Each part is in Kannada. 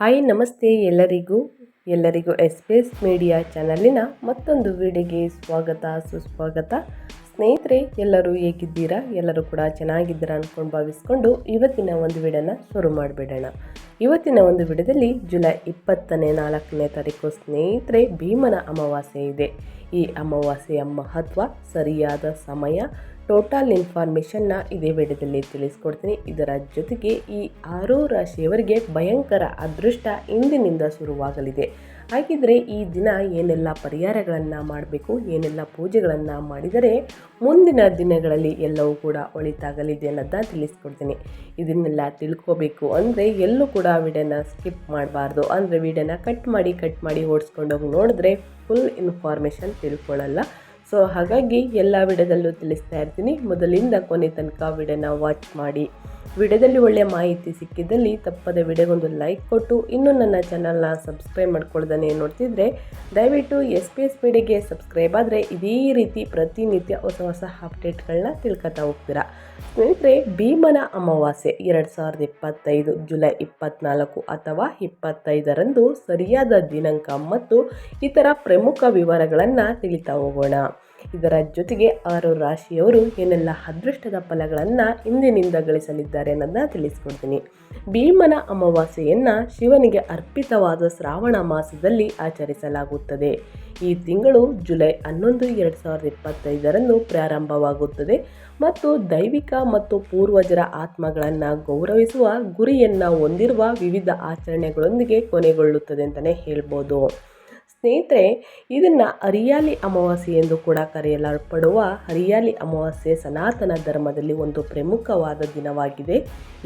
ಹಾಯ್, ನಮಸ್ತೆ ಎಲ್ಲರಿಗೂ. ಎಲ್ಲರಿಗೂ ಎಸ್ ಪಿ ಎಸ್ ಮೀಡಿಯಾ ಚಾನಲಿನ ಮತ್ತೊಂದು ವಿಡಿಯೋಗೆ ಸ್ವಾಗತ, ಸುಸ್ವಾಗತ. ಸ್ನೇಹಿತರೆ, ಎಲ್ಲರೂ ಹೇಗಿದ್ದೀರಾ? ಎಲ್ಲರೂ ಕೂಡ ಚೆನ್ನಾಗಿದ್ದೀರಾ ಅಂದ್ಕೊಂಡು ಭಾವಿಸ್ಕೊಂಡು ಇವತ್ತಿನ ಒಂದು ವಿಡಿಯೋನ ಶುರು ಮಾಡಿಬಿಡೋಣ. ಇವತ್ತಿನ ಒಂದು ವಿಡಿಯೋದಲ್ಲಿ ಜುಲೈ ಇಪ್ಪತ್ತನೇ ನಾಲ್ಕನೇ ತಾರೀಕು ಸ್ನೇಹಿತರೆ, ಭೀಮನ ಅಮಾವಾಸ್ಯೆ ಇದೆ. ಈ ಅಮಾವಾಸ್ಯೆಯ ಮಹತ್ವ, ಸರಿಯಾದ ಸಮಯ ಟೋಟಲ್ ಇನ್ಫಾರ್ಮೇಷನ್ನ ಇದೇ ವಿಡಿಯೋದಲ್ಲಿ ತಿಳಿಸ್ಕೊಡ್ತೀನಿ. ಇದರ ಜೊತೆಗೆ ಈ ಆರು ರಾಶಿಯವರಿಗೆ ಭಯಂಕರ ಅದೃಷ್ಟ ಇಂದಿನಿಂದ ಶುರುವಾಗಲಿದೆ. ಹಾಗಿದ್ರೆ ಈ ದಿನ ಏನೆಲ್ಲ ಪರಿಹಾರಗಳನ್ನು ಮಾಡಬೇಕು, ಏನೆಲ್ಲ ಪೂಜೆಗಳನ್ನು ಮಾಡಿದರೆ ಮುಂದಿನ ದಿನಗಳಲ್ಲಿ ಎಲ್ಲವೂ ಕೂಡ ಒಳಿತಾಗಲಿದೆ ಅನ್ನೋದನ್ನ ತಿಳಿಸ್ಕೊಡ್ತೀನಿ. ಇದನ್ನೆಲ್ಲ ತಿಳ್ಕೋಬೇಕು ಅಂದರೆ ಎಲ್ಲೂ ಕೂಡ ವಿಡಿಯೋನ ಸ್ಕಿಪ್ ಮಾಡಬಾರ್ದು. ಅಂದರೆ ವಿಡಿಯೋನ ಕಟ್ ಮಾಡಿ ಕಟ್ ಮಾಡಿ ಓಡಿಸ್ಕೊಂಡೋಗಿ ನೋಡಿದ್ರೆ ಫುಲ್ ಇನ್ಫಾರ್ಮೇಷನ್ ತಿಳ್ಕೊಳ್ಳಲ್ಲ. ಸೊ ಹಾಗಾಗಿ ಎಲ್ಲ ವಿಡಿಯೋದಲ್ಲೂ ತಿಳಿಸ್ತಾ ಇರ್ತೀನಿ. ಮೊದಲಿಂದ ಕೊನೆ ತನಕ ವಿಡಿಯೋನ ವಾಚ್ ಮಾಡಿ. ವಿಡಿಯೋದಲ್ಲಿ ಒಳ್ಳೆಯ ಮಾಹಿತಿ ಸಿಕ್ಕಿದ್ದಲ್ಲಿ ತಪ್ಪದೆ ವಿಡಿಯೋಗೊಂದು ಲೈಕ್ ಕೊಟ್ಟು, ಇನ್ನೂ ನನ್ನ ಚಾನಲ್ನ ಸಬ್ಸ್ಕ್ರೈಬ್ ಮಾಡ್ಕೊಳ್ದಾನೆ ನೋಡ್ತಿದ್ರೆ, ದಯವಿಟ್ಟು ಎಸ್ ಪಿ ಎಸ್ ಮೀಡಿಯಾಗೆ ಸಬ್ಸ್ಕ್ರೈಬ್ ಆದರೆ ಇದೇ ರೀತಿ ಪ್ರತಿನಿತ್ಯ ಹೊಸ ಹೊಸ ಅಪ್ಡೇಟ್ಗಳನ್ನ ತಿಳ್ಕೊತಾ ಹೋಗ್ತೀರಾ. ಸ್ನೇಹಿತರೆ, ಭೀಮನ ಅಮಾವಾಸ್ಯೆ ಎರಡು ಸಾವಿರದ ಇಪ್ಪತ್ತೈದು ಜುಲೈ ಇಪ್ಪತ್ನಾಲ್ಕು ಅಥವಾ ಇಪ್ಪತ್ತೈದರಂದು ಸರಿಯಾದ ದಿನಾಂಕ ಮತ್ತು ಇತರ ಪ್ರಮುಖ ವಿವರಗಳನ್ನು ತಿಳಿತಾ ಹೋಗೋಣ. ಇದರ ಜೊತೆಗೆ ಆರು ರಾಶಿಯವರು ಏನೆಲ್ಲ ಅದೃಷ್ಟದ ಫಲಗಳನ್ನು ಇಂದಿನಿಂದ ಗಳಿಸಲಿದ್ದಾರೆ ಅನ್ನೋದನ್ನ ತಿಳಿಸ್ಕೊಡ್ತೀನಿ. ಭೀಮನ ಅಮಾವಾಸ್ಯೆಯನ್ನು ಶಿವನಿಗೆ ಅರ್ಪಿತವಾದ ಶ್ರಾವಣ ಮಾಸದಲ್ಲಿ ಆಚರಿಸಲಾಗುತ್ತದೆ. ಈ ತಿಂಗಳು ಜುಲೈ ಹನ್ನೊಂದು, ಎರಡು ಸಾವಿರದ ಇಪ್ಪತ್ತೈದರಂದು ಪ್ರಾರಂಭವಾಗುತ್ತದೆ ಮತ್ತು ದೈವಿಕ ಮತ್ತು ಪೂರ್ವಜರ ಆತ್ಮಗಳನ್ನು ಗೌರವಿಸುವ ಗುರಿಯನ್ನು ಹೊಂದಿರುವ ವಿವಿಧ ಆಚರಣೆಗಳೊಂದಿಗೆ ಕೊನೆಗೊಳ್ಳುತ್ತದೆ ಅಂತಲೇ ಹೇಳ್ಬೋದು. ಸ್ನೇಹಿತರೆ, ಇದನ್ನು ಹರಿಯಾಲಿ ಅಮಾವಾಸ್ಯೆ ಎಂದು ಕೂಡ ಕರೆಯಲ್ಪಡುವ ಹರಿಯಾಲಿ ಅಮಾವಾಸ್ಯೆ ಸನಾತನ ಧರ್ಮದಲ್ಲಿ ಒಂದು ಪ್ರಮುಖವಾದ ದಿನವಾಗಿದೆ.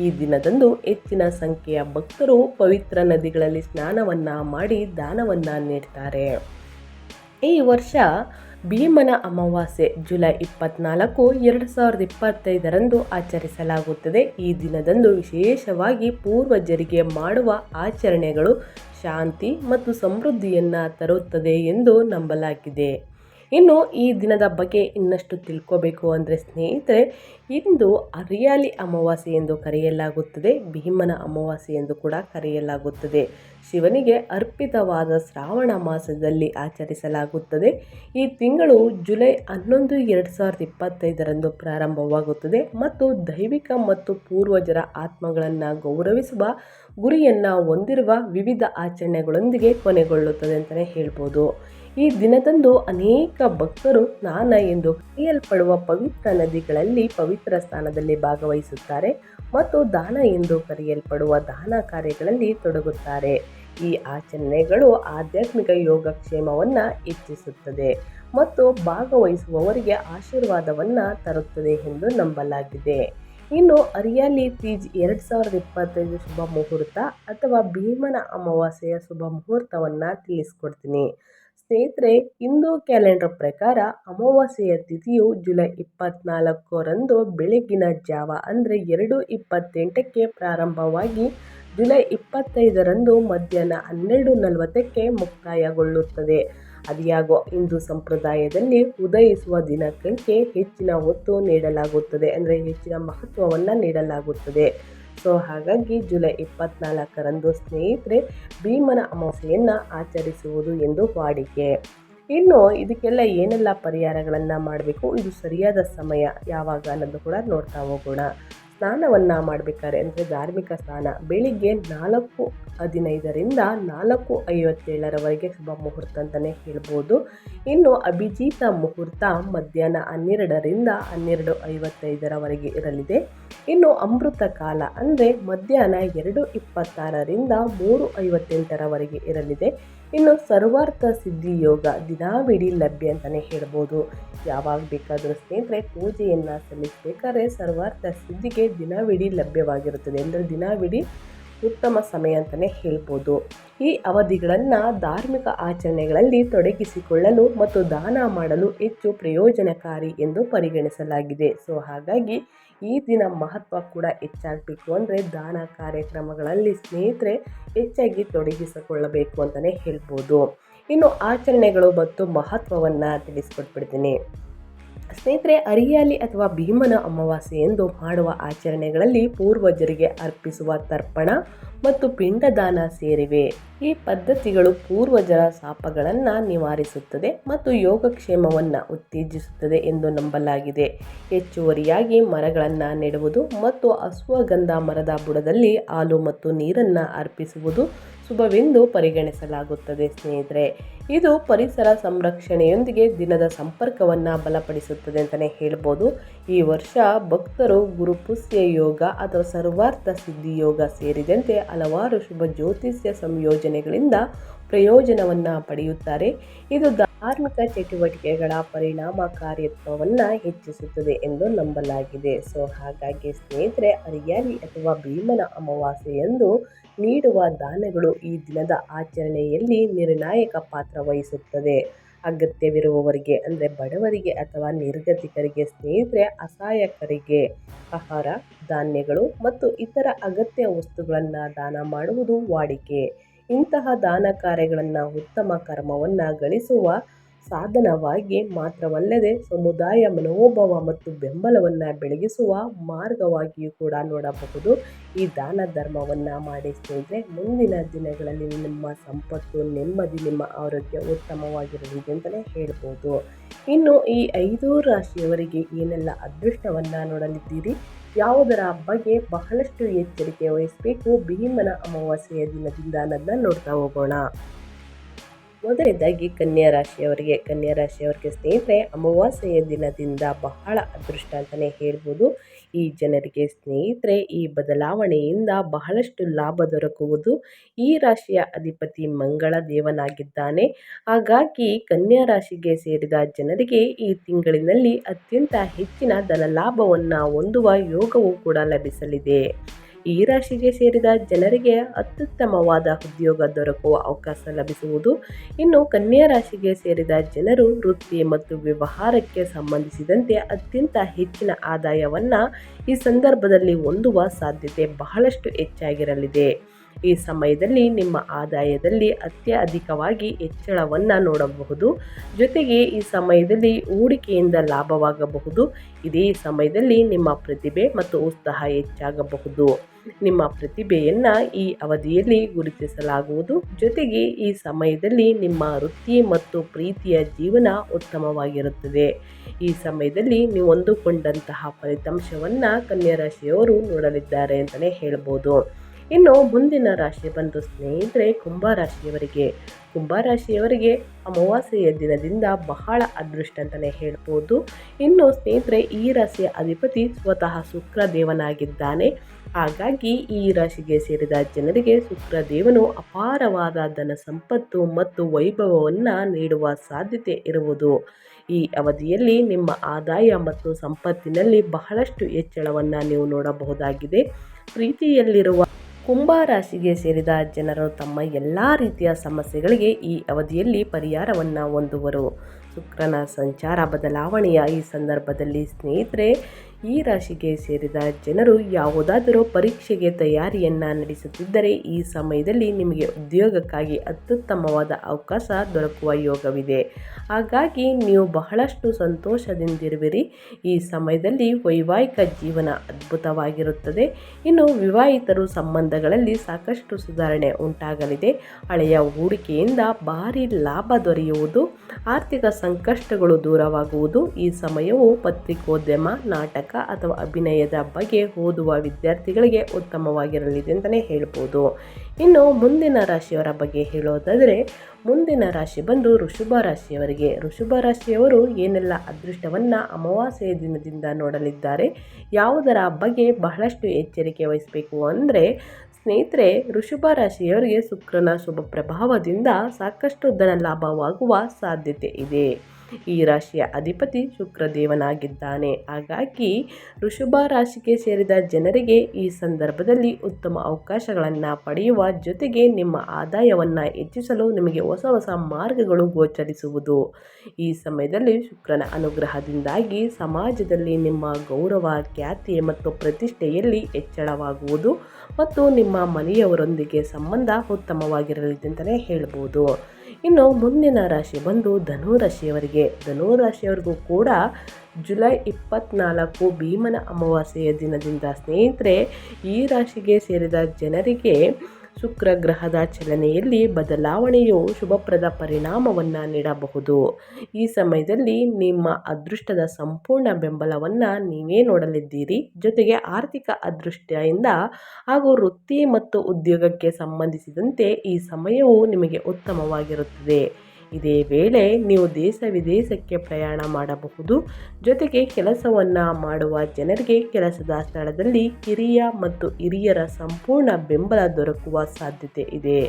ಈ ದಿನದಂದು ಹೆಚ್ಚಿನ ಸಂಖ್ಯೆಯ ಭಕ್ತರು ಪವಿತ್ರ ನದಿಗಳಲ್ಲಿ ಸ್ನಾನವನ್ನು ಮಾಡಿ ದಾನವನ್ನು ನೀಡ್ತಾರೆ. ಈ ವರ್ಷ ಭೀಮನ ಅಮಾವಾಸ್ಯೆ ಜುಲೈ ಇಪ್ಪತ್ನಾಲ್ಕು, ಎರಡು ಸಾವಿರದ ಇಪ್ಪತ್ತೈದರಂದು ಆಚರಿಸಲಾಗುತ್ತದೆ. ಈ ದಿನದಂದು ವಿಶೇಷವಾಗಿ ಪೂರ್ವಜರಿಗೆ ಮಾಡುವ ಆಚರಣೆಗಳು ಶಾಂತಿ ಮತ್ತು ಸಮೃದ್ಧಿಯನ್ನು ತರುತ್ತದೆ ಎಂದು ನಂಬಲಾಗಿದೆ. ಇನ್ನು ಈ ದಿನದ ಬಗ್ಗೆ ಇನ್ನಷ್ಟು ತಿಳ್ಕೋಬೇಕು ಅಂದರೆ ಸ್ನೇಹಿತರೆ, ಇಂದು ಅರಿಯಾಲಿ ಅಮಾವಾಸ್ಯೆ ಎಂದು ಕರೆಯಲಾಗುತ್ತದೆ, ಭೀಮನ ಅಮಾವಾಸ್ಯೆ ಎಂದು ಕೂಡ ಕರೆಯಲಾಗುತ್ತದೆ. ಶಿವನಿಗೆ ಅರ್ಪಿತವಾದ ಶ್ರಾವಣ ಮಾಸದಲ್ಲಿ ಆಚರಿಸಲಾಗುತ್ತದೆ. ಈ ತಿಂಗಳು ಜುಲೈ ಹನ್ನೊಂದು, ಎರಡು ಸಾವಿರದ ಇಪ್ಪತ್ತೈದರಂದು ಪ್ರಾರಂಭವಾಗುತ್ತದೆ ಮತ್ತು ದೈವಿಕ ಮತ್ತು ಪೂರ್ವಜರ ಆತ್ಮಗಳನ್ನು ಗೌರವಿಸುವ ಗುರಿಯನ್ನು ಹೊಂದಿರುವ ವಿವಿಧ ಆಚರಣೆಗಳೊಂದಿಗೆ ಕೊನೆಗೊಳ್ಳುತ್ತದೆ ಅಂತಲೇ ಹೇಳ್ಬೋದು. ಈ ದಿನದಂದು ಅನೇಕ ಭಕ್ತರು ಸ್ನಾನ ಎಂದು ಕರೆಯಲ್ಪಡುವ ಪವಿತ್ರ ನದಿಗಳಲ್ಲಿ ಪವಿತ್ರ ಸ್ಥಾನದಲ್ಲಿ ಭಾಗವಹಿಸುತ್ತಾರೆ ಮತ್ತು ದಾನ ಎಂದು ಕರೆಯಲ್ಪಡುವ ದಾನ ಕಾರ್ಯಗಳಲ್ಲಿ ತೊಡಗುತ್ತಾರೆ. ಈ ಆಚರಣೆಗಳು ಆಧ್ಯಾತ್ಮಿಕ ಯೋಗಕ್ಷೇಮವನ್ನು ಹೆಚ್ಚಿಸುತ್ತದೆ ಮತ್ತು ಭಾಗವಹಿಸುವವರಿಗೆ ಆಶೀರ್ವಾದವನ್ನು ತರುತ್ತದೆ ಎಂದು ನಂಬಲಾಗಿದೆ. ಇನ್ನು ಅರಿಯಾಲಿ ತೀಜ್ ಎರಡು ಸಾವಿರದ ಇಪ್ಪತ್ತೈದು ಶುಭ ಮುಹೂರ್ತ ಅಥವಾ ಭೀಮನ ಅಮಾವಾಸ್ಯೆಯ ಶುಭ ಮುಹೂರ್ತವನ್ನು ತಿಳಿಸ್ಕೊಡ್ತೀನಿ. ಸ್ನೇಹಿತರೆ ಹಿಂದೂ ಕ್ಯಾಲೆಂಡರ್ ಪ್ರಕಾರ ಅಮಾವಾಸ್ಯೆಯ ತಿಥಿಯು ಜುಲೈ ಇಪ್ಪತ್ನಾಲ್ಕರಂದು ಬೆಳಗಿನ ಜಾವ, ಅಂದರೆ ಎರಡು ಇಪ್ಪತ್ತೆಂಟಕ್ಕೆ ಪ್ರಾರಂಭವಾಗಿ ಜುಲೈ ಇಪ್ಪತ್ತೈದರಂದು ಮಧ್ಯಾಹ್ನ ಹನ್ನೆರಡು ನಲವತ್ತಕ್ಕೆ ಮುಕ್ತಾಯಗೊಳ್ಳುತ್ತದೆ. ಅದಿಯಾಗೋ ಹಿಂದೂ ಸಂಪ್ರದಾಯದಲ್ಲಿ ಉದಯಿಸುವ ದಿನಕ್ಕೆ ಹೆಚ್ಚಿನ ಒತ್ತು ನೀಡಲಾಗುತ್ತದೆ, ಅಂದರೆ ಹೆಚ್ಚಿನ ಮಹತ್ವವನ್ನು ನೀಡಲಾಗುತ್ತದೆ. ಸೊ ಹಾಗಾಗಿ ಜುಲೈ ಇಪ್ಪತ್ನಾಲ್ಕರಂದು ಸ್ನೇಹಿತರೆ ಭೀಮನ ಅಮಾವಾಸ್ಯೆಯನ್ನು ಆಚರಿಸುವುದು ಎಂದು ವಾಡಿಕೆ. ಇನ್ನು ಇದಕ್ಕೆಲ್ಲ ಏನೆಲ್ಲ ಪರಿಹಾರಗಳನ್ನು ಮಾಡಬೇಕು? ಇದು ಸರಿಯಾದ ಸಮಯ ಯಾವಾಗ ಅನ್ನೋದು ಕೂಡ ನೋಡ್ತಾ ಹೋಗೋಣ. ಸ್ನಾನವನ್ನು ಮಾಡಬೇಕಾದ್ರೆ ಅಂದರೆ ಧಾರ್ಮಿಕ ಸ್ನಾನ. ಬೆಳಿಗ್ಗೆ ನಾಲ್ಕು ಹದಿನೈದರಿಂದ ನಾಲ್ಕು ಐವತ್ತೇಳರವರೆಗೆ ಶುಭ ಮುಹೂರ್ತ ಅಂತಲೇ ಹೇಳ್ಬೋದು. ಇನ್ನು ಅಭಿಜಿತ ಮುಹೂರ್ತ ಮಧ್ಯಾಹ್ನ ಹನ್ನೆರಡರಿಂದ ಹನ್ನೆರಡು ಐವತ್ತೈದರವರೆಗೆ ಇರಲಿದೆ. ಇನ್ನು ಅಮೃತ ಕಾಲ ಅಂದರೆ ಮಧ್ಯಾಹ್ನ ಎರಡು ಇಪ್ಪತ್ತಾರರಿಂದ ಮೂರು ಐವತ್ತೆಂಟರವರೆಗೆ ಇರಲಿದೆ. ಇನ್ನು ಸರ್ವಾರ್ಥ ಸಿದ್ಧಿ ಯೋಗ ದಿನಾವಿಡೀ ಲಭ್ಯ ಅಂತಲೇ ಹೇಳ್ಬೋದು. ಯಾವಾಗ ಬೇಕಾದರೂ ಸ್ನೇಹಿತರೆ ಪೂಜೆಯನ್ನು ಸಲ್ಲಿಸಬೇಕಾದ್ರೆ ಸರ್ವಾರ್ಥ ಸಿದ್ಧಿಗೆ ದಿನವಿಡೀ ಲಭ್ಯವಾಗಿರುತ್ತದೆ. ಅಂದರೆ ದಿನವಿಡೀ ಉತ್ತಮ ಸಮಯ ಅಂತಲೇ ಹೇಳ್ಬೋದು. ಈ ಅವಧಿಗಳನ್ನು ಧಾರ್ಮಿಕ ಆಚರಣೆಗಳಲ್ಲಿ ತೊಡಗಿಸಿಕೊಳ್ಳಲು ಮತ್ತು ದಾನ ಮಾಡಲು ಹೆಚ್ಚು ಪ್ರಯೋಜನಕಾರಿ ಎಂದು ಪರಿಗಣಿಸಲಾಗಿದೆ. ಸೊ ಹಾಗಾಗಿ ಈ ದಿನ ಮಹತ್ವ ಕೂಡ ಹೆಚ್ಚಾಗಬೇಕು ಅಂದರೆ ದಾನ ಕಾರ್ಯಕ್ರಮಗಳಲ್ಲಿ ಸ್ನೇಹಿತರೆ ಹೆಚ್ಚಾಗಿ ತೊಡಗಿಸಿಕೊಳ್ಳಬೇಕು ಅಂತಲೇ ಹೇಳ್ಬೋದು. ಇನ್ನು ಆಚರಣೆಗಳು ಮತ್ತು ಮಹತ್ವವನ್ನು ತಿಳಿಸ್ಕೊಟ್ಬಿಡ್ತೀನಿ. ಸ್ನೇಹಿತರೆ, ಅರಿಯಾಲಿ ಅಥವಾ ಭೀಮನ ಅಮಾವಾಸ್ಯೆ ಎಂದು ಮಾಡುವ ಆಚರಣೆಗಳಲ್ಲಿ ಪೂರ್ವಜರಿಗೆ ಅರ್ಪಿಸುವ ತರ್ಪಣ ಮತ್ತು ಪಿಂಡದಾನ ಸೇರಿವೆ. ಈ ಪದ್ಧತಿಗಳು ಪೂರ್ವಜರ ಶಾಪಗಳನ್ನು ನಿವಾರಿಸುತ್ತದೆ ಮತ್ತು ಯೋಗಕ್ಷೇಮವನ್ನು ಉತ್ತೇಜಿಸುತ್ತದೆ ಎಂದು ನಂಬಲಾಗಿದೆ. ಹೆಚ್ಚುವರಿಯಾಗಿ ಮರಗಳನ್ನು ನೆಡುವುದು ಮತ್ತು ಅಶ್ವಗಂಧ ಮರದ ಬುಡದಲ್ಲಿ ಹಾಲು ಮತ್ತು ನೀರನ್ನು ಅರ್ಪಿಸುವುದು ಶುಭವೆಂದು ಪರಿಗಣಿಸಲಾಗುತ್ತದೆ, ಸ್ನೇಹಿತರೆ. ಇದು ಪರಿಸರ ಸಂರಕ್ಷಣೆಯೊಂದಿಗೆ ದಿನದ ಸಂಪರ್ಕವನ್ನು ಬಲಪಡಿಸುತ್ತದೆ ಅಂತಲೇ ಹೇಳ್ಬೋದು. ಈ ವರ್ಷ ಭಕ್ತರು ಗುರುಪುಷ್ಯ ಯೋಗ ಅಥವಾ ಸರ್ವಾರ್ಥ ಸಿದ್ಧಿ ಯೋಗ ಸೇರಿದಂತೆ ಹಲವಾರು ಶುಭ ಜ್ಯೋತಿಷ್ಯ ಸಂಯೋಜನೆಗಳಿಂದ ಪ್ರಯೋಜನವನ್ನು ಪಡೆಯುತ್ತಾರೆ. ಇದು ಧಾರ್ಮಿಕ ಚಟುವಟಿಕೆಗಳ ಪರಿಣಾಮಕಾರಿತ್ವವನ್ನು ಹೆಚ್ಚಿಸುತ್ತದೆ ಎಂದು ನಂಬಲಾಗಿದೆ. ಸೊ, ಹಾಗಾಗಿ ಸ್ನೇಹಿತರೆ ಅರಿಯಾಲಿ ಅಥವಾ ಭೀಮನ ಅಮಾವಾಸ್ಯೆಯಂದು ನೀಡುವ ದಾನಗಳು ಈ ದಿನದ ಆಚರಣೆಯಲ್ಲಿ ನಿರ್ಣಾಯಕ ಪಾತ್ರ ವಹಿಸುತ್ತದೆ. ಅಗತ್ಯವಿರುವವರಿಗೆ ಅಂದರೆ ಬಡವರಿಗೆ ಅಥವಾ ನಿರ್ಗತಿಕರಿಗೆ ಸ್ನೇಹಿತರೆ, ಅಸಹಾಯಕರಿಗೆ ಆಹಾರ, ಧಾನ್ಯಗಳು ಮತ್ತು ಇತರ ಅಗತ್ಯ ವಸ್ತುಗಳನ್ನು ದಾನ ಮಾಡುವುದು ವಾಡಿಕೆ. ಇಂತಹ ದಾನ ಕಾರ್ಯಗಳನ್ನು ಉತ್ತಮ ಕರ್ಮವನ್ನು ಗಳಿಸುವ ಸಾಧನವಾಗಿ ಮಾತ್ರವಲ್ಲದೆ ಸಮುದಾಯ ಮನೋಭಾವ ಮತ್ತು ಬೆಂಬಲವನ್ನು ಬೆಳಗಿಸುವ ಮಾರ್ಗವಾಗಿಯೂ ಕೂಡ ನೋಡಬಹುದು. ಈ ದಾನ ಧರ್ಮವನ್ನು ಮಾಡಿ ಸ್ನೇಹಿತರೆ ಮುಂದಿನ ದಿನಗಳಲ್ಲಿ ನಿಮ್ಮ ಸಂಪತ್ತು, ನೆಮ್ಮದಿ, ನಿಮ್ಮ ಆರೋಗ್ಯ ಉತ್ತಮವಾಗಿರಲಿದೆ ಅಂತಲೇ ಹೇಳ್ಬೋದು. ಇನ್ನು ಈ ಐದು ರಾಶಿಯವರಿಗೆ ಏನೆಲ್ಲ ಅದೃಷ್ಟವನ್ನು ನೋಡಲಿದ್ದೀರಿ? ಯಾವುದರ ಬಗ್ಗೆ ಬಹಳಷ್ಟು ಎಚ್ಚರಿಕೆ ವಹಿಸಬೇಕು? ಭೀಮನ ಅಮಾವಾಸ್ಯೆಯ ದಿನದಿಂದ ಅನ್ನೋದನ್ನ ನೋಡ್ತಾ ಹೋಗೋಣ. ಮೊದಲನೇದಾಗಿ ಕನ್ಯಾ ರಾಶಿಯವರಿಗೆ ಕನ್ಯಾ ರಾಶಿಯವರಿಗೆ ಸ್ನೇಹಿತರೆ, ಅಮಾವಾಸ್ಯೆಯ ದಿನದಿಂದ ಬಹಳ ಅದೃಷ್ಟ ಅಂತಲೇ ಹೇಳ್ಬೋದು. ಈ ಜನರಿಗೆ ಸ್ನೇಹಿತರೆ, ಈ ಬದಲಾವಣೆಯಿಂದ ಬಹಳಷ್ಟು ಲಾಭ ದೊರಕುವುದು ಈ ರಾಶಿಯ ಅಧಿಪತಿ ಮಂಗಳ ದೇವನಾಗಿದ್ದಾನೆ. ಹಾಗಾಗಿ ಕನ್ಯಾ ರಾಶಿಗೆ ಸೇರಿದ ಜನರಿಗೆ ಈ ತಿಂಗಳಿನಲ್ಲಿ ಅತ್ಯಂತ ಹೆಚ್ಚಿನ ಧನ ಲಾಭವನ್ನು ಹೊಂದುವ ಯೋಗವೂ ಕೂಡ ಲಭಿಸಲಿದೆ. ಈ ರಾಶಿಗೆ ಸೇರಿದ ಜನರಿಗೆ ಅತ್ಯುತ್ತಮವಾದ ಉದ್ಯೋಗ ದೊರಕುವ ಅವಕಾಶ ಲಭಿಸುವುದು. ಇನ್ನು ಕನ್ಯಾ ರಾಶಿಗೆ ಸೇರಿದ ಜನರು ವೃತ್ತಿ ಮತ್ತು ವ್ಯವಹಾರಕ್ಕೆ ಸಂಬಂಧಿಸಿದಂತೆ ಅತ್ಯಂತ ಹೆಚ್ಚಿನ ಆದಾಯವನ್ನು ಈ ಸಂದರ್ಭದಲ್ಲಿ ಹೊಂದುವ ಸಾಧ್ಯತೆ ಬಹಳಷ್ಟು ಹೆಚ್ಚಾಗಿರಲಿದೆ. ಈ ಸಮಯದಲ್ಲಿ ನಿಮ್ಮ ಆದಾಯದಲ್ಲಿ ಅತ್ಯಧಿಕವಾಗಿ ಹೆಚ್ಚಳವನ್ನು ನೋಡಬಹುದು. ಜೊತೆಗೆ ಈ ಸಮಯದಲ್ಲಿ ಹೂಡಿಕೆಯಿಂದ ಲಾಭವಾಗಬಹುದು. ಇದೇ ಸಮಯದಲ್ಲಿ ನಿಮ್ಮ ಪ್ರತಿಭೆ ಮತ್ತು ಉತ್ಸಾಹ ಹೆಚ್ಚಾಗಬಹುದು. ನಿಮ್ಮ ಪ್ರತಿಭೆಯನ್ನು ಈ ಅವಧಿಯಲ್ಲಿ ಗುರುತಿಸಲಾಗುವುದು. ಜೊತೆಗೆ ಈ ಸಮಯದಲ್ಲಿ ನಿಮ್ಮ ವೃತ್ತಿ ಮತ್ತು ಪ್ರೀತಿಯ ಜೀವನ ಉತ್ತಮವಾಗಿರುತ್ತದೆ. ಈ ಸಮಯದಲ್ಲಿ ನೀವು ಹೊಂದಿಕೊಂಡಂತಹ ಫಲಿತಾಂಶವನ್ನು ಕನ್ಯಾ ರಾಶಿಯವರು ನೋಡಲಿದ್ದಾರೆ ಅಂತಲೇ ಹೇಳ್ಬೋದು. ಇನ್ನು ಮುಂದಿನ ರಾಶಿ ಬಂದು ಸ್ನೇಹಿತರೆ ಕುಂಭ ರಾಶಿಯವರಿಗೆ. ಕುಂಭ ರಾಶಿಯವರಿಗೆ ಅಮಾವಾಸ್ಯೆಯ ದಿನದಿಂದ ಬಹಳ ಅದೃಷ್ಟ ಅಂತಲೇ ಹೇಳ್ಬೋದು. ಇನ್ನು ಸ್ನೇಹಿತರೆ ಈ ರಾಶಿಯ ಅಧಿಪತಿ ಸ್ವತಃ ಶುಕ್ರ ದೇವನಾಗಿದ್ದಾನೆ ಹಾಗಾಗಿ ಈ ರಾಶಿಗೆ ಸೇರಿದ ಜನರಿಗೆ ಶುಕ್ರ ದೇವನು ಅಪಾರವಾದ ಧನ ಸಂಪತ್ತು ಮತ್ತು ವೈಭವವನ್ನು ನೀಡುವ ಸಾಧ್ಯತೆ ಇರುವುದು. ಈ ಅವಧಿಯಲ್ಲಿ ನಿಮ್ಮ ಆದಾಯ ಮತ್ತು ಸಂಪತ್ತಿನಲ್ಲಿ ಬಹಳಷ್ಟು ಹೆಚ್ಚಳವನ್ನು ನೀವು ನೋಡಬಹುದಾಗಿದೆ. ಪ್ರೀತಿಯಲ್ಲಿರುವ ಕುಂಭ ರಾಶಿಗೆ ಸೇರಿದ ಜನರು ತಮ್ಮ ಎಲ್ಲ ರೀತಿಯ ಸಮಸ್ಯೆಗಳಿಗೆ ಈ ಅವಧಿಯಲ್ಲಿ ಪರಿಹಾರವನ್ನು ಹೊಂದುವರು. ಶುಕ್ರನ ಸಂಚಾರ ಬದಲಾವಣೆಯ ಈ ಸಂದರ್ಭದಲ್ಲಿ ಸ್ನೇಹಿತರೆ ಈ ರಾಶಿಗೆ ಸೇರಿದ ಜನರು ಯಾವುದಾದರೂ ಪರೀಕ್ಷೆಗೆ ತಯಾರಿಯನ್ನು ನಡೆಸುತ್ತಿದ್ದರೆ ಈ ಸಮಯದಲ್ಲಿ ನಿಮಗೆ ಉದ್ಯೋಗಕ್ಕಾಗಿ ಅತ್ಯುತ್ತಮವಾದ ಅವಕಾಶ ದೊರಕುವ ಯೋಗವಿದೆ. ಹಾಗಾಗಿ ನೀವು ಬಹಳಷ್ಟು ಸಂತೋಷದಿಂದಿರುವಿರಿ. ಈ ಸಮಯದಲ್ಲಿ ವೈವಾಹಿಕ ಜೀವನ ಅದ್ಭುತವಾಗಿರುತ್ತದೆ. ಇನ್ನು ವಿವಾಹಿತರು ಸಂಬಂಧಗಳಲ್ಲಿ ಸಾಕಷ್ಟು ಸುಧಾರಣೆ ಉಂಟಾಗಲಿದೆ. ಹಳೆಯ ಹೂಡಿಕೆಯಿಂದ ಭಾರಿ ಲಾಭ ದೊರೆಯುವುದು, ಆರ್ಥಿಕ ಸಂಕಷ್ಟಗಳು ದೂರವಾಗುವುದು, ಈ ಸಮಯವು ಪತ್ರಿಕೋದ್ಯಮ, ನಾಟಕ ಅಥವಾ ಅಭಿನಯದ ಬಗ್ಗೆ ಓದುವ ವಿದ್ಯಾರ್ಥಿಗಳಿಗೆ ಉತ್ತಮವಾಗಿರಲಿದೆ ಅಂತಲೇ ಹೇಳ್ಬೋದು. ಇನ್ನು ಮುಂದಿನ ರಾಶಿಯವರ ಬಗ್ಗೆ ಹೇಳೋದಾದರೆ, ಮುಂದಿನ ರಾಶಿ ಬಂದು ಋಷಭ ರಾಶಿಯವರಿಗೆ. ಋಷಭ ರಾಶಿಯವರು ಏನೆಲ್ಲ ಅದೃಷ್ಟವನ್ನು ಅಮಾವಾಸ್ಯೆಯ ದಿನದಿಂದ ನೋಡಲಿದ್ದಾರೆ, ಯಾವುದರ ಬಗ್ಗೆ ಬಹಳಷ್ಟು ಎಚ್ಚರಿಕೆ ವಹಿಸಬೇಕು ಅಂದರೆ, ಸ್ನೇಹಿತರೆ ಋಷಭ ರಾಶಿಯವರಿಗೆ ಶುಕ್ರನ ಶುಭ ಪ್ರಭಾವದಿಂದ ಸಾಕಷ್ಟು ಧನ ಲಾಭವಾಗುವ ಸಾಧ್ಯತೆ ಇದೆ. ಈ ರಾಶಿಯ ಅಧಿಪತಿ ಶುಕ್ರದೇವನಾಗಿದ್ದಾನೆ. ಹಾಗಾಗಿ ಋಷಭ ರಾಶಿಗೆ ಸೇರಿದ ಜನರಿಗೆ ಈ ಸಂದರ್ಭದಲ್ಲಿ ಉತ್ತಮ ಅವಕಾಶಗಳನ್ನು ಪಡೆಯುವ ಜೊತೆಗೆ ನಿಮ್ಮ ಆದಾಯವನ್ನು ಹೆಚ್ಚಿಸಲು ನಿಮಗೆ ಹೊಸ ಹೊಸ ಮಾರ್ಗಗಳು ಗೋಚರಿಸುವುದು. ಈ ಸಮಯದಲ್ಲಿ ಶುಕ್ರನ ಅನುಗ್ರಹದಿಂದಾಗಿ ಸಮಾಜದಲ್ಲಿ ನಿಮ್ಮ ಗೌರವ, ಖ್ಯಾತಿ ಮತ್ತು ಪ್ರತಿಷ್ಠೆಯಲ್ಲಿ ಹೆಚ್ಚಳವಾಗುವುದು ಮತ್ತು ನಿಮ್ಮ ಮನೆಯವರೊಂದಿಗೆ ಸಂಬಂಧ ಉತ್ತಮವಾಗಿರಲಿದೆ ಅಂತಲೇ ಹೇಳ್ಬೋದು. ಇನ್ನು ಮುಂದಿನ ರಾಶಿ ಬಂದು ಧನು ರಾಶಿಯವರಿಗೆ ಧನು ರಾಶಿಯವರಿಗೂ ಕೂಡ ಜುಲೈ ಇಪ್ಪತ್ನಾಲ್ಕು ಭೀಮನ ಅಮಾವಾಸ್ಯೆಯ ದಿನದಿಂದ ಸ್ನೇಹಿತರೆ, ಈ ರಾಶಿಗೆ ಸೇರಿದ ಜನರಿಗೆ ಶುಕ್ರ ಗ್ರಹದ ಚಲನೆಯಲ್ಲಿ ಬದಲಾವಣೆಯು ಶುಭಪ್ರದ ಪರಿಣಾಮವನ್ನು ನೀಡಬಹುದು. ಈ ಸಮಯದಲ್ಲಿ ನಿಮ್ಮ ಅದೃಷ್ಟದ ಸಂಪೂರ್ಣ ಬೆಂಬಲವನ್ನು ನೀವೇ ನೋಡಲಿದ್ದೀರಿ. ಜೊತೆಗೆ ಆರ್ಥಿಕ ಅದೃಷ್ಟದಿಂದ ಹಾಗೂ ವೃತ್ತಿ ಮತ್ತು ಉದ್ಯೋಗಕ್ಕೆ ಸಂಬಂಧಿಸಿದಂತೆ ಈ ಸಮಯವು ನಿಮಗೆ ಉತ್ತಮವಾಗಿರುತ್ತದೆ. ಇದೇ ವೇಳೆ ನೀವು ದೇಶ ವಿದೇಶಕ್ಕೆ ಪ್ರಯಾಣ ಮಾಡಬಹುದು. ಜೊತೆಗೆ ಕೆಲಸವನ್ನು ಮಾಡುವ ಜನರಿಗೆ ಕೆಲಸದ ಸ್ಥಳದಲ್ಲಿ ಕಿರಿಯ ಮತ್ತು ಹಿರಿಯರ ಸಂಪೂರ್ಣ ಬೆಂಬಲ ದೊರಕುವ ಸಾಧ್ಯತೆ ಇದೆ.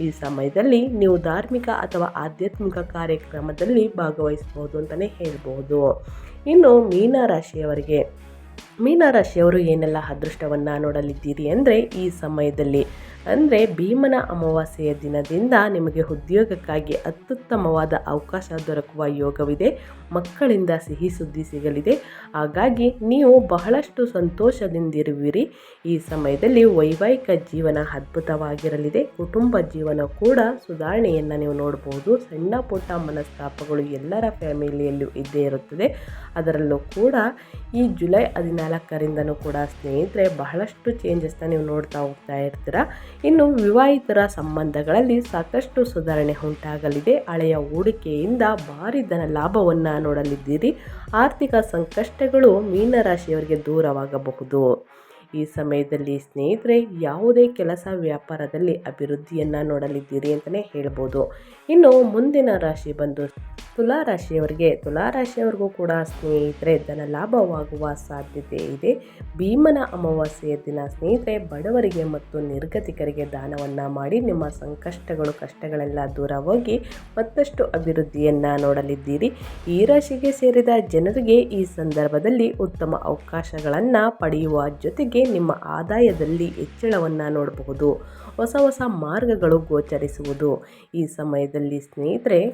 ಈ ಸಮಯದಲ್ಲಿ ನೀವು ಧಾರ್ಮಿಕ ಅಥವಾ ಆಧ್ಯಾತ್ಮಿಕ ಕಾರ್ಯಕ್ರಮದಲ್ಲಿ ಭಾಗವಹಿಸಬಹುದು ಅಂತಲೇ ಹೇಳ್ಬೋದು. ಇನ್ನು ಮೀನರಾಶಿಯವರಿಗೆ ಮೀನರಾಶಿಯವರು ಏನೆಲ್ಲ ಅದೃಷ್ಟವನ್ನು ನೋಡಲಿದ್ದೀರಿ ಅಂದರೆ ಈ ಸಮಯದಲ್ಲಿ ಅಂದರೆ ಭೀಮನ ಅಮಾವಾಸ್ಯೆಯ ದಿನದಿಂದ ನಿಮಗೆ ಉದ್ಯೋಗಕ್ಕಾಗಿ ಅತ್ಯುತ್ತಮವಾದ ಅವಕಾಶ ದೊರಕುವ ಯೋಗವಿದೆ. ಮಕ್ಕಳಿಂದ ಸಿಹಿ ಸುದ್ದಿ ಸಿಗಲಿದೆ. ಹಾಗಾಗಿ ನೀವು ಬಹಳಷ್ಟು ಸಂತೋಷದಿಂದಿರುವಿರಿ. ಈ ಸಮಯದಲ್ಲಿ ವೈವಾಹಿಕ ಜೀವನ ಅದ್ಭುತವಾಗಿರಲಿದೆ. ಕುಟುಂಬ ಜೀವನ ಕೂಡ ಸುಧಾರಣೆಯನ್ನು ನೀವು ನೋಡಬಹುದು ಸಣ್ಣ ಪುಟ್ಟ ಮನಸ್ತಾಪಗಳು ಎಲ್ಲರ ಫ್ಯಾಮಿಲಿಯಲ್ಲೂ ಇದ್ದೇ ಇರುತ್ತದೆ. ಅದರಲ್ಲೂ ಕೂಡ ಈ ಜುಲೈ ಹದಿನಾಲ್ಕರಿಂದನೂ ಕೂಡ ಸ್ನೇಹಿತರೆ ಬಹಳಷ್ಟು ಚೇಂಜಸ್ನ ನೀವು ನೋಡ್ತಾ ಹೋಗ್ತಾ ಇರ್ತೀರ. ಇನ್ನು ವಿವಾಹಿತರ ಸಂಬಂಧಗಳಲ್ಲಿ ಸಾಕಷ್ಟು ಸುಧಾರಣೆ ಉಂಟಾಗಲಿದೆ. ಹಳೆಯ ಹೂಡಿಕೆಯಿಂದ ಭಾರಿ ಧನ ಲಾಭವನ್ನು ನೋಡಲಿದ್ದೀರಿ. ಆರ್ಥಿಕ ಸಂಕಷ್ಟಗಳು ಮೀನರಾಶಿಯವರಿಗೆ ದೂರವಾಗಬಹುದು. ಈ ಸಮಯದಲ್ಲಿ ಸ್ನೇಹಿತರೆ, ಯಾವುದೇ ಕೆಲಸ ವ್ಯಾಪಾರದಲ್ಲಿ ಅಭಿವೃದ್ಧಿಯನ್ನು ನೋಡಲಿದ್ದೀರಿ ಅಂತಲೇ ಹೇಳ್ಬೋದು. ಇನ್ನು ಮುಂದಿನ ರಾಶಿ ಬಂದು ತುಲಾ ರಾಶಿಯವರಿಗೆ, ತುಲಾ ರಾಶಿಯವರಿಗೂ ಕೂಡ ಸ್ನೇಹಿತರೆ, ಧನ ಲಾಭವಾಗುವ ಸಾಧ್ಯತೆ ಇದೆ. ಭೀಮನ ಅಮಾವಾಸ್ಯೆಯ ದಿನ ಸ್ನೇಹಿತರೆ, ಬಡವರಿಗೆ ಮತ್ತು ನಿರ್ಗತಿಕರಿಗೆ ದಾನವನ್ನು ಮಾಡಿ ನಿಮ್ಮ ಸಂಕಷ್ಟಗಳು, ಕಷ್ಟಗಳೆಲ್ಲ ದೂರ ಹೋಗಿ ಮತ್ತಷ್ಟು ಅಭಿವೃದ್ಧಿಯನ್ನು ನೋಡಲಿದ್ದೀರಿ. ಈ ರಾಶಿಗೆ ಸೇರಿದ ಜನರಿಗೆ ಈ ಸಂದರ್ಭದಲ್ಲಿ ಉತ್ತಮ ಅವಕಾಶಗಳನ್ನು ಪಡೆಯುವ ಜೊತೆಗೆ ನಿಮ್ಮ ಆದಾಯದಲ್ಲಿ ಹೆಚ್ಚಳವನ್ನು ನೋಡಬಹುದು. ಹೊಸ ಹೊಸ ಮಾರ್ಗಗಳು ಗೋಚರಿಸುವುದು. ಈ ಸಮಯದಲ್ಲಿ ಸ್ನೇಹಿತರೆ,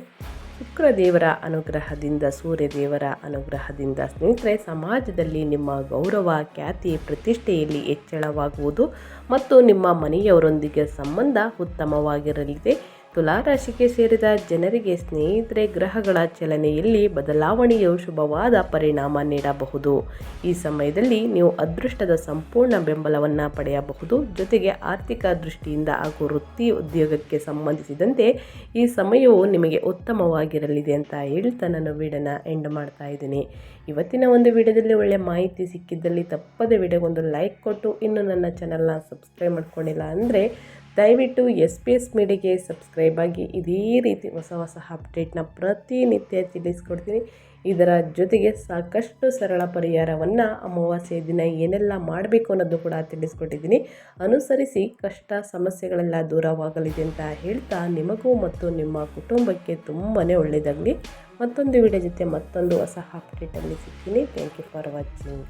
ಶುಕ್ರದೇವರ ಅನುಗ್ರಹದಿಂದ, ಸೂರ್ಯದೇವರ ಅನುಗ್ರಹದಿಂದ ಸ್ನೇಹಿತರೆ, ಸಮಾಜದಲ್ಲಿ ನಿಮ್ಮ ಗೌರವ, ಖ್ಯಾತಿ, ಪ್ರತಿಷ್ಠೆಯಲ್ಲಿ ಹೆಚ್ಚಳವಾಗುವುದು ಮತ್ತು ನಿಮ್ಮ ಮನೆಯವರೊಂದಿಗೆ ಸಂಬಂಧ ಉತ್ತಮವಾಗಿರಲಿದೆ. ತುಲಾರಾಶಿಗೆ ಸೇರಿದ ಜನರಿಗೆ ಸ್ನೇಹಿತರೆ, ಗ್ರಹಗಳ ಚಲನೆಯಲ್ಲಿ ಬದಲಾವಣೆಯು ಶುಭವಾದ ಪರಿಣಾಮ ನೀಡಬಹುದು. ಈ ಸಮಯದಲ್ಲಿ ನೀವು ಅದೃಷ್ಟದ ಸಂಪೂರ್ಣ ಬೆಂಬಲವನ್ನು ಪಡೆಯಬಹುದು. ಜೊತೆಗೆ ಆರ್ಥಿಕ ದೃಷ್ಟಿಯಿಂದ ಹಾಗೂ ವೃತ್ತಿ ಉದ್ಯೋಗಕ್ಕೆ ಸಂಬಂಧಿಸಿದಂತೆ ಈ ಸಮಯವು ನಿಮಗೆ ಉತ್ತಮವಾಗಿರಲಿದೆ ಅಂತ ಹೇಳ್ತಾ ನಾನು ವೀಡನ ಎಂಡ್ ಮಾಡ್ತಾ ಇದ್ದೀನಿ. ಇವತ್ತಿನ ಒಂದು ವಿಡಿಯೋದಲ್ಲಿ ಒಳ್ಳೆಯ ಮಾಹಿತಿ ಸಿಕ್ಕಿದ್ದಲ್ಲಿ ತಪ್ಪದೆ ವಿಡಿಯೋಗೊಂದು ಲೈಕ್ ಕೊಟ್ಟು ಇನ್ನು ನನ್ನ ಚಾನಲ್ನ ಸಬ್ಸ್ಕ್ರೈಬ್ ಮಾಡ್ಕೊಂಡಿಲ್ಲ ಅಂದರೆ ದಯವಿಟ್ಟು ಎಸ್ ಪಿ ಎಸ್ ಮೀಡಿಯಾಗೆ ಸಬ್ಸ್ಕ್ರೈಬ್ ಆಗಿ ಇದೇ ರೀತಿ ಹೊಸ ಹೊಸ ಅಪ್ಡೇಟ್ನ ಪ್ರತಿನಿತ್ಯ ತಿಳಿಸ್ಕೊಡ್ತೀನಿ. ಇದರ ಜೊತೆಗೆ ಸಾಕಷ್ಟು ಸರಳ ಪರಿಹಾರವನ್ನು ಅಮಾವಾಸ್ಯೆ ದಿನ ಏನೆಲ್ಲ ಮಾಡಬೇಕು ಅನ್ನೋದು ಕೂಡ ತಿಳಿಸ್ಕೊಟ್ಟಿದ್ದೀನಿ. ಅನುಸರಿಸಿ ಕಷ್ಟ ಸಮಸ್ಯೆಗಳೆಲ್ಲ ದೂರವಾಗಲಿದೆ ಅಂತ ಹೇಳ್ತಾ ನಿಮಗೂ ಮತ್ತು ನಿಮ್ಮ ಕುಟುಂಬಕ್ಕೆ ತುಂಬಾ ಒಳ್ಳೆಯದಾಗಲಿ. ಮತ್ತೊಂದು ವಿಡಿಯೋ ಜೊತೆ ಮತ್ತೊಂದು ಹೊಸ ಅಪ್ಡೇಟಲ್ಲಿ ಸಿಗ್ತೀನಿ. Thank you for watching